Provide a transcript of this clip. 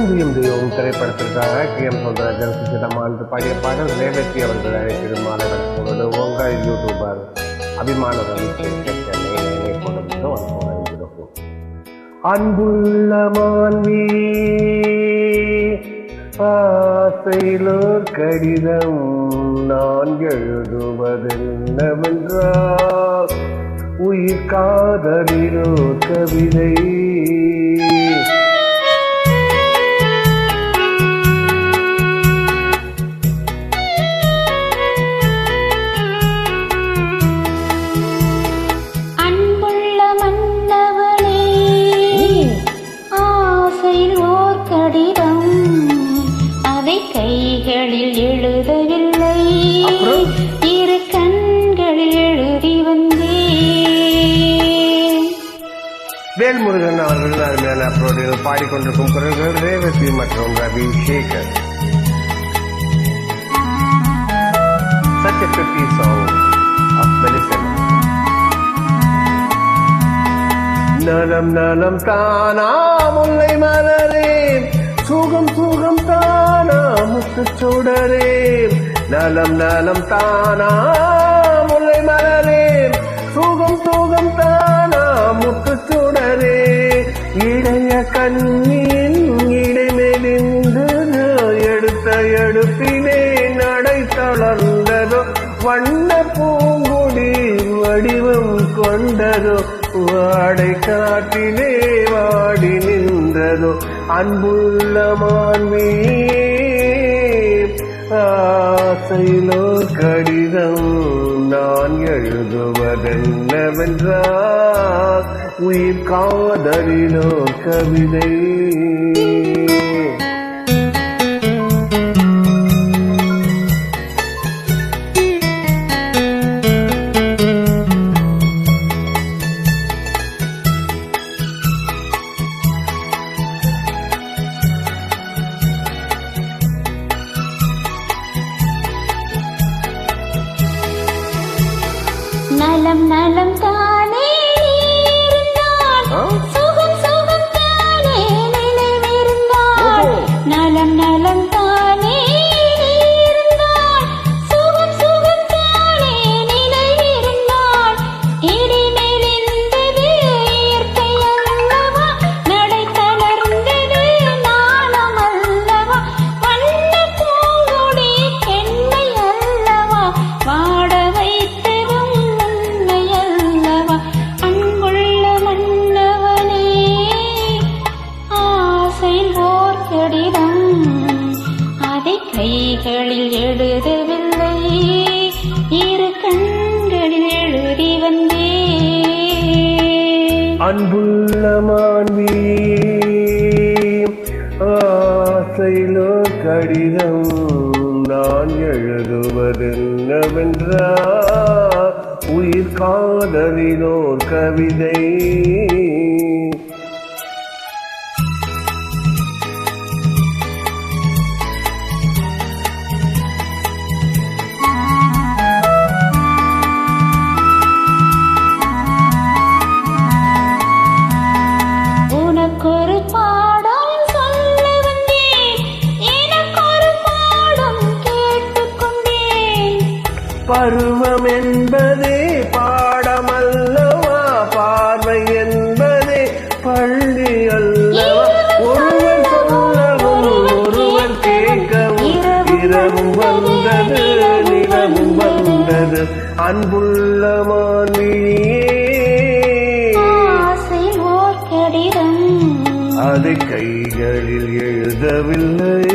குழந்தையும் தெய்வம் திரைப்படத்திற்காக கே எம் சௌந்தரராஜன் சுசிதமான் பாடிய பாடல் ரேவதி அவர்கள் அழைத்திடும் மாணவர்களோடு உங்கள் யூடியூபர் அபிமான அன்புள்ள மாண்பி ஆசையிலோர் கடிதம் நான் எழுதுவதென்னவென்றால் உயிர் காதலிலோ கவிதை கடிதம் அதை கைகளில் எழுதவில்லை? இரு கண்களில் எழுதி வந்தேன் வேல்முருகன் அவர்கள் அருமையான அப்ரோடில் பாடிக்கொண்டிருக்கும் குரல்கள் ரேவதி மற்றும் Ravi Sekar Such a pretty song of Millicent. நலம் நலம் தானா முல்லை மலரே சுகம் சுகம் தானா முத்து சுடரே நலம் நலம் தானா முல்லை மலரே சுகம் சுகம் தானா முத்து சுடரே இடைய கண்ணின் இடை இடைமெலிந்து எடுத்த எடுப்பினே நடை தளர்ந்ததோ வண்ண பூங்குடி வடிவம் கொண்டதோ வாடை காட்டிலே வாடி நின்றதோ? அன்புள்ள மாண்பி ஆசையிலோ கடிதம் நான் எழுதுவதென்னவென்றால் உயிர் காதலிலோ கவிதை. நலம் நலம் தான் அன்புள்ள மாண்பி ஆசையிலோ கடிதம் நான் எழுதுவதென்னவென்றா? உயிர் காதலினோர் கவிதை பருவம் என்பதே பாடமல்லவா பார்வை என்பதே பள்ளி அல்லவா? ஒருவர் சொல்லவும் ஒருவர் கேட்கவும் இரவும் வந்தது நிலவும் வந்தது. அன்புள்ள அது கைகளில் எழுதவில்லை.